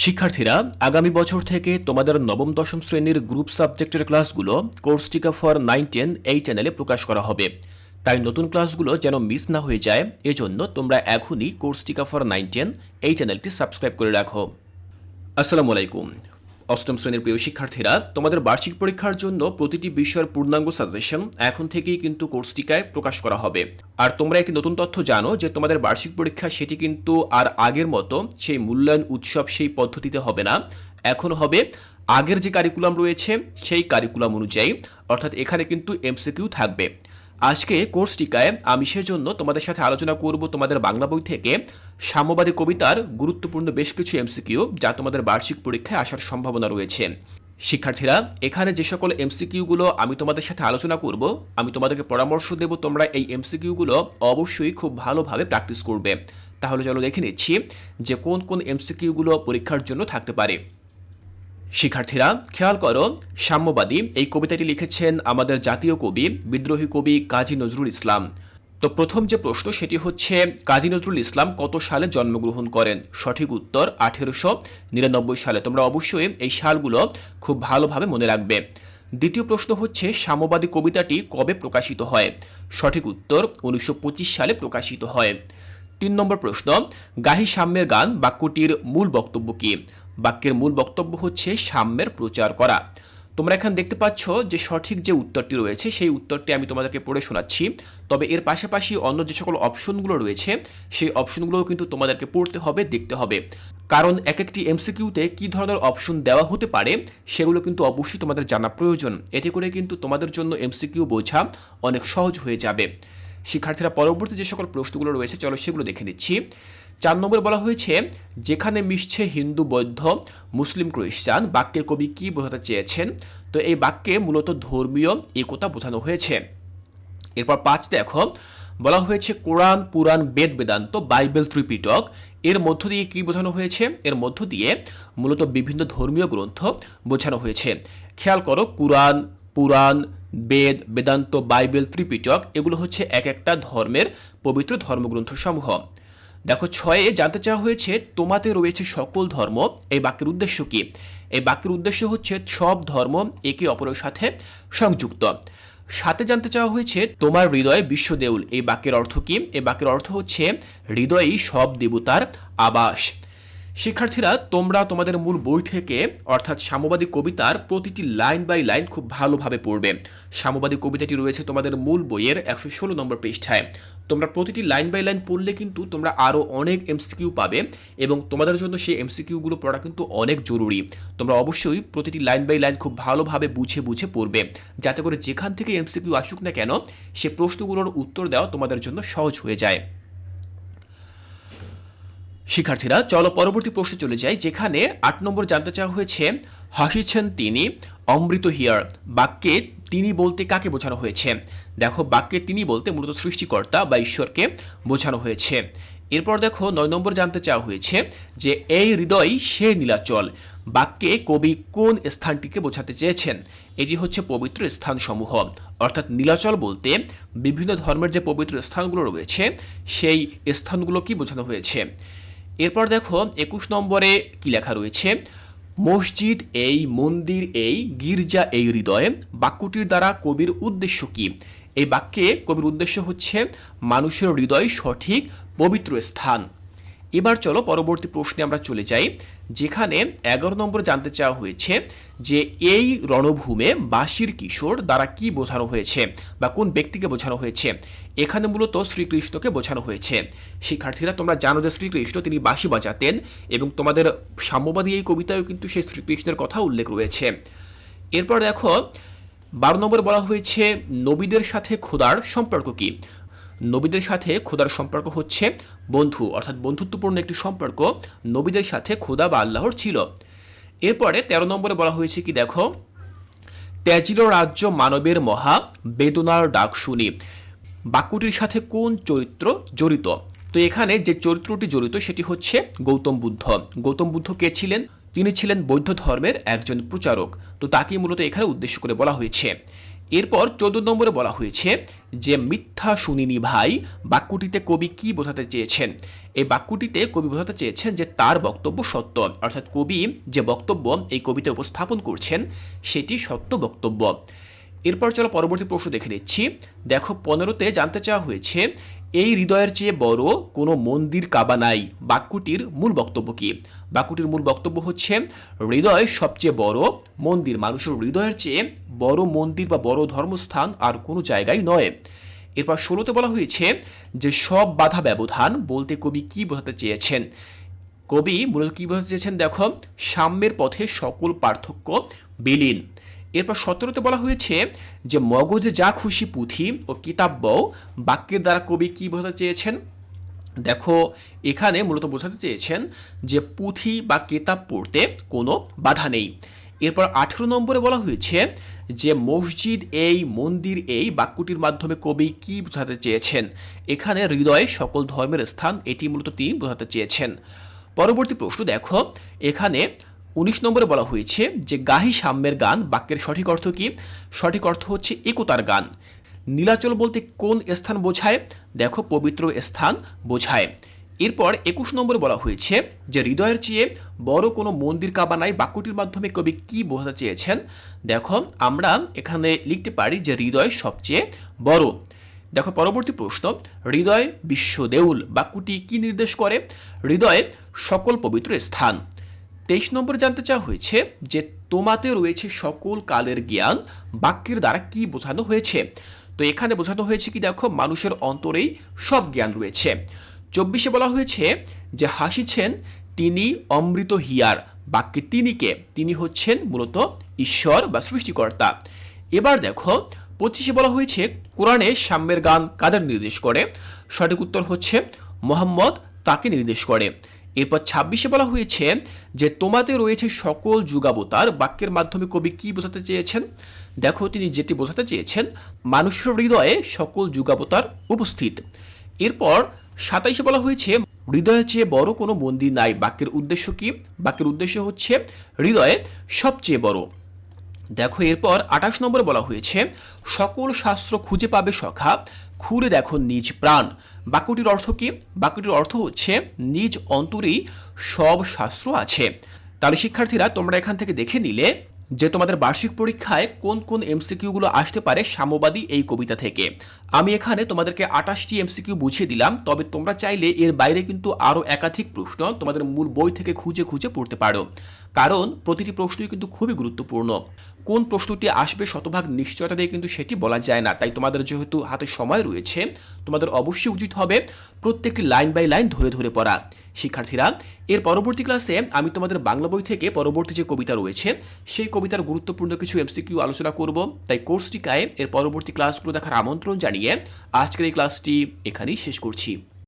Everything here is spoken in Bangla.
শিক্ষার্থীরা, আগামী বছর থেকে তোমাদের নবম, দশম শ্রেণির গ্রুপ সাবজেক্টের ক্লাসগুলো কোর্স টিকা ফর নাইন, টেন এই চ্যানেলে প্রকাশ করা হবে। তাই নতুন ক্লাসগুলো যেন মিস না হয়ে যায়, এজন্য তোমরা এখনই কোর্স টিকা ফর নাইন, টেন এই চ্যানেলটি সাবস্ক্রাইব করে রাখো। আসসালামু আলাইকুম। অষ্টম শ্রেণির প্রিয় শিক্ষার্থীরা, তোমাদের বার্ষিক পরীক্ষার জন্য প্রতিটি বিষয়ের পূর্ণাঙ্গ সাজেশন এখন থেকেই কিন্তু কোর্স টিকায় প্রকাশ করা হবে। আর তোমরা একটি নতুন তথ্য জানো যে তোমাদের বার্ষিক পরীক্ষা সেটি কিন্তু আর আগের মতো সেই মূল্যায়ন, উৎসব সেই পদ্ধতিতে হবে না। এখন হবে আগের যে কারিকুলাম রয়েছে সেই কারিকুলাম অনুযায়ী, অর্থাৎ এখানে কিন্তু এমসিকিউ থাকবে। আজকে কোর্স টিকায় আমি সেজন্য তোমাদের সাথে আলোচনা করব তোমাদের বাংলা বই থেকে সাম্যবাদী কবিতার গুরুত্বপূর্ণ বেশ কিছু এমসিকিউ যা তোমাদের বার্ষিক পরীক্ষায় আসার সম্ভাবনা রয়েছে। শিক্ষার্থীরা, এখানে যে সকল এমসিকিউগুলো আমি তোমাদের সাথে আলোচনা করব, আমি তোমাদেরকে পরামর্শ দেব তোমরা এই এমসিকিউগুলো অবশ্যই খুব ভালোভাবে প্র্যাকটিস করবে। তাহলে চলো দেখে নিচ্ছি যে কোন কোন এমসিকিউগুলো পরীক্ষার জন্য থাকতে পারে। শিক্ষার্থীরা, খেয়াল করো, সাম্যবাদী। এই কবিতাটি লিখেছেন আমাদের জাতীয় কবি, বিদ্রোহী কবি কাজী নজরুল ইসলাম। তো প্রথম যে প্রশ্ন, সেটি হচ্ছে, কাজী নজরুল ইসলাম কত সালে জন্মগ্রহণ করেন? সঠিক উত্তর, আঠেরোশো নিরানব্বই সালে। তোমরা অবশ্যই এই সালগুলো খুব ভালোভাবে মনে রাখবে। দ্বিতীয় প্রশ্ন হচ্ছে, সাম্যবাদী কবিতাটি কবে প্রকাশিত হয়? সঠিক উত্তর, উনিশশো পঁচিশ সালে প্রকাশিত হয়। তিন নম্বর প্রশ্ন, গাহি সাম্যের গান, বাক্যটির মূল বক্তব্য কী? বাক্যের মূল বক্তব্য হচ্ছে সাম্যের প্রচার করা। তোমরা এখানে দেখতে পাচ্ছ যে সঠিক যে উত্তরটি রয়েছে, সেই উত্তরটি আমি তোমাদেরকে পড়ে শোনাচ্ছি। তবে এর পাশাপাশি অন্য যে সকল অপশনগুলো রয়েছে, সেই অপশনগুলোও কিন্তু তোমাদেরকে পড়তে হবে, দেখতে হবে। কারণ এক একটি এমসিকিউতে কী ধরনের অপশন দেওয়া হতে পারে, সেগুলো কিন্তু অবশ্যই তোমাদের জানা প্রয়োজন। এতে করে কিন্তু তোমাদের জন্য এমসিকিউ বোঝা অনেক সহজ হয়ে যাবে। শিক্ষার্থীরা পরবর্তী যে সকল প্রশ্নগুলো রয়েছে, চলো সেগুলো দেখে নিচ্ছি। চার নম্বর বলা হয়েছে, যেখানে মিশছে হিন্দু, বৌদ্ধ, মুসলিম, খ্রিস্টান বাক্যে কবি কি বোঝাতে চেয়েছেন? তো এই বাক্যে মূলত ধর্মীয় একতা বোঝানো হয়েছে। এরপর পাঁচ দেখো, বলা হয়েছে কোরআন, পুরাণ, বেদ, বেদান্ত, বাইবেল, ত্রিপিটক, এর মধ্য দিয়ে কি বোঝানো হয়েছে? এর মধ্য দিয়ে মূলত বিভিন্ন ধর্মীয় গ্রন্থ বোঝানো হয়েছে। খেয়াল করো, কোরআন, পুরাণ, বেদ, বেদান্ত, বাইবেল, ত্রিপিটক, এগুলো হচ্ছে এক একটা ধর্মের পবিত্র ধর্মগ্রন্থ সমূহ দেখো, ছয়ে জানতে চাওয়া হয়েছে, তোমাতে রয়েছে সকল ধর্ম, এই বাক্যের উদ্দেশ্য কি? এই বাক্যের উদ্দেশ্য হচ্ছে সব ধর্ম একে অপরের সাথে সংযুক্ত। সাথে জানতে চাওয়া হয়েছে, তোমার হৃদয়ে বিশ্বদেউল, এই বাক্যের অর্থ কি? এই বাক্যের অর্থ হচ্ছে, হৃদয়ই সব দেবতার আবাস। শিক্ষার্থীরা, তোমরা তোমাদের মূল বই থেকে, অর্থাৎ সাম্যবাদী কবিতার প্রতিটি লাইন বাই লাইন খুব ভালোভাবে পড়বে। সাম্যবাদী কবিতাটি রয়েছে তোমাদের মূল বইয়ের একশো ষোলো নম্বর পৃষ্ঠায়। তোমরা প্রতিটি লাইন বাই লাইন পড়লে কিন্তু তোমরা আরও অনেক এমসিকিউ পাবে এবং তোমাদের জন্য সেই এমসিকিউগুলো পড়া কিন্তু অনেক জরুরি। তোমরা অবশ্যই প্রতিটি লাইন বাই লাইন খুব ভালোভাবে বুঝে বুঝে পড়বে। যাতে করে যেখান থেকে এমসিকিউ আসুক না কেন, সে প্রশ্নগুলোর উত্তর দেওয়া তোমাদের জন্য সহজ হয়ে যায়। শিক্ষার্থীরা, চলো পরবর্তী প্রশ্নে চলে যাই, যেখানে আট নম্বর জানতে চাওয়া হয়েছে, হাসিছেন তিনি, অমৃত হিয়ার, বাক্যে তিনি বলতে কাকে বোঝানো হয়েছে? দেখো, বাক্যে তিনি বলতে মূলত সৃষ্টিকর্তা বা ঈশ্বরকে বোঝানো হয়েছে। এরপর দেখো, নয় নম্বর জানতে চাওয়া হয়েছে যে, এই হৃদয় সে নীলাচল, বাক্যে কবি কোন স্থানটিকে বোঝাতে চেয়েছেন? এটি হচ্ছে পবিত্র স্থানসমূহ। অর্থাৎ নীলাচল বলতে বিভিন্ন ধর্মের যে পবিত্র স্থানগুলো রয়েছে, সেই স্থানগুলো কি বোঝানো হয়েছে। এরপর দেখো একুশ নম্বরে কি লেখা রয়েছে? মসজিদ এই, মন্দির এই, গির্জা এই হৃদয়ে, বাক্যটির দ্বারা কবির উদ্দেশ্য কি? এই বাক্যে কবির উদ্দেশ্য হচ্ছে, মানুষের হৃদয় সঠিক, পবিত্র স্থান। এবার চলো পরবর্তী প্রশ্নে আমরা চলে যাই, যেখানে এগারো নম্বর জানতে চাওয়া হয়েছে যে এই রণভূমে বাসির কিশোর দ্বারা কি বোঝানো হয়েছে বা কোন ব্যক্তিকে বোঝানো হয়েছে? এখানে মূলত শ্রীকৃষ্ণকে বোঝানো হয়েছে। শিক্ষার্থীরা, তোমরা জানো যে শ্রীকৃষ্ণ, তিনি বাঁশি বাজাতেন এবং তোমাদের সাম্যবাদী এই কবিতায়ও কিন্তু সেই শ্রীকৃষ্ণের কথা উল্লেখ রয়েছে। এরপর দেখো, বারো নম্বর বলা হয়েছে, নবীদের সাথে খোদার সম্পর্ক কি? নবীদের সাথে খোদার সম্পর্ক হচ্ছে বন্ধু, অর্থাৎ বন্ধুত্বপূর্ণ একটি সম্পর্ক নবীদের সাথে খোদা বা আল্লাহর ছিল। এরপরে তেরো নম্বরে বলা হয়েছে কি, দেখো, ত্যাজিল রাজ্য মানবের মহা বেদনার ডাক শুনি বাক্যটির সাথে কোন চরিত্র জড়িত? তো এখানে যে চরিত্রটি জড়িত সেটি হচ্ছে গৌতম বুদ্ধ। গৌতম বুদ্ধ কে ছিলেন? তিনি ছিলেন বৌদ্ধ ধর্মের একজন প্রচারক। তো তাকেই মূলত এখানে উদ্দেশ্য করে বলা হয়েছে। এরপর চোদ্দ নম্বরে বলা হয়েছে যে, মিথ্যা শুনিনি ভাই, বাক্যটিতে কবি কি বোঝাতে চেয়েছেন? এই বাক্যটিতে কবি বোঝাতে চেয়েছেন যে, তার বক্তব্য সত্য। অর্থাৎ কবি যে বক্তব্য এই কবিতা উপস্থাপন করছেন, সেটি সত্য বক্তব্য। এরপর চলো পরবর্তী প্রশ্ন দেখে নিচ্ছি। দেখো পনেরোতে জানতে চাওয়া হয়েছে, এই হৃদয়ের চেয়ে বড় কোনো মন্দির কাবা নাই। বাক্যটির মূল বক্তব্য কি? বাক্যটির মূল বক্তব্য হচ্ছে, হৃদয় সবচেয়ে বড় মন্দির। মানুষের হৃদয়ের চেয়ে বড় মন্দির বা বড় ধর্মস্থান আর কোনো জায়গায় নয়। এরপর ষোলোতে বলা হয়েছে যে, সব বাধা ব্যবধান বলতে কবি কি বোঝাতে চেয়েছেন? কবি মূলত কী বোঝাতে চেয়েছেন? দেখো, সাম্যের পথে সকল পার্থক্য বিলীন। এরপর সতেরোতে বলা হয়েছে যে, মগজে যা খুশি পুঁথি ও কিতাব্য বাক্যের দ্বারা কবি কী বোঝাতে চেয়েছেন? দেখো, এখানে মূলত বোঝাতে চেয়েছেন যে, পুঁথি বা কেতাব পড়তে কোনো বাধা নেই। এরপর আঠেরো নম্বরে বলা হয়েছে যে, মসজিদ এই, মন্দির এই বাক্যটির মাধ্যমে কবি কি বোঝাতে চেয়েছেন? এখানে হৃদয়ে সকল ধর্মের স্থান, এটি মূলত তিনি বোঝাতে চেয়েছেন। পরবর্তী প্রশ্ন, দেখো, এখানে উনিশ নম্বরে বলা হয়েছে যে গাহি সাম্যের গান বাক্যের সঠিক অর্থ কি? সঠিক অর্থ হচ্ছে একতার গান। নীলাচল বলতে কোন স্থান বোঝায়? দেখো, পবিত্র স্থান বোঝায়। এরপর একুশ নম্বরে বলা হয়েছে যে হৃদয়ের চেয়ে বড় কোনো মন্দির কাবা নাই, বাক্যটির মাধ্যমে কবি কি বোঝাতে চেয়েছেন? দেখো, আমরা এখানে লিখতে পারি যে হৃদয় সবচেয়ে বড়। দেখো, পরবর্তী প্রশ্ন, হৃদয় বিশ্ব দেউল, বাক্যটি কি নির্দেশ করে? হৃদয়ে সকল পবিত্র স্থান। তেইশ নম্বরে জানতে চাওয়া হয়েছে যে তোমাতে রয়েছে সকল কালের জ্ঞান, বাক্যের দ্বারা কি বোঝানো হয়েছে? তো এখানে বোঝানো হয়েছে কি দেখো, মানুষের অন্তরেই সব জ্ঞান রয়েছে। চব্বিশে বলা হয়েছে যে হাসিছেন, তিনি অমৃত হিয়ার, বাক্যে তিনি কে? তিনি হচ্ছেন মূলত ঈশ্বর বা সৃষ্টিকর্তা। এবার দেখো, পঁচিশে বলা হয়েছে, কোরআনে সাম্যের গান কাদের নির্দেশ করে? সঠিক উত্তর হচ্ছে, মোহাম্মদ তাকে নির্দেশ করে। এরপর ছাব্বিশে বলা হয়েছে যে তোমাতে রয়েছে সকল যুগাবতার। বাক্যের মাধ্যমে কবি কি বোঝাতে চেয়েছেন? দেখো, তিনি যেটি বোঝাতে চেয়েছেন, মানুষের হৃদয়ে সকল যুগাবতার উপস্থিত। এরপর সাতাইশে বলা হয়েছে, হৃদয়ের চেয়ে বড় কোনো মন্দির নাই। বাক্যের উদ্দেশ্য কি? বাক্যের উদ্দেশ্য হচ্ছে, হৃদয়ে সবচেয়ে বড়। দেখো, এরপর আঠাশ নম্বরে বলা হয়েছে, সকল শাস্ত্র খুঁজে পাবে সখা। খুঁড়ে দেখো নিজ প্রাণ। বাক্যটির অর্থ কি? বাক্যটির অর্থ হচ্ছে, নিজ অন্তরেই সব শাস্ত্র আছে। তাহলে শিক্ষার্থীরা, তোমরা এখান থেকে দেখে নিলে যে তোমাদের বার্ষিক পরীক্ষায় কোন কোন এমসিকিউগুলো আসতে পারে সাম্যবাদী এই কবিতা থেকে। আমি এখানে তোমাদেরকে আটাশটি এমসিকিউ বুঝিয়ে দিলাম, তবে তোমরা চাইলে এর বাইরে কিন্তু আরও একাধিক প্রশ্ন তোমাদের মূল বই থেকে খুঁজে খুঁজে পড়তে পারো। কারণ প্রতিটি প্রশ্নই কিন্তু খুবই গুরুত্বপূর্ণ। কোন প্রশ্নটি আসবে শতভাগ নিশ্চয়তা দিয়ে কিন্তু সেটি বলা যায় না। তাই তোমাদের যেহেতু হাতে সময় রয়েছে, তোমাদের অবশ্যই উচিত হবে প্রত্যেকটি লাইন বাই লাইন ধরে ধরে পড়া। শিক্ষার্থীরা, এর পরবর্তী ক্লাসে আমি তোমাদের বাংলা বই থেকে পরবর্তী যে কবিতা রয়েছে, সেই কবিতার গুরুত্বপূর্ণ কিছু এমসিকিউ আলোচনা করব। তাই কোর্সটিকায় এর পরবর্তী ক্লাসগুলো দেখার আমন্ত্রণ জানিয়ে আজকের এই ক্লাসটি এখানেই শেষ করছি।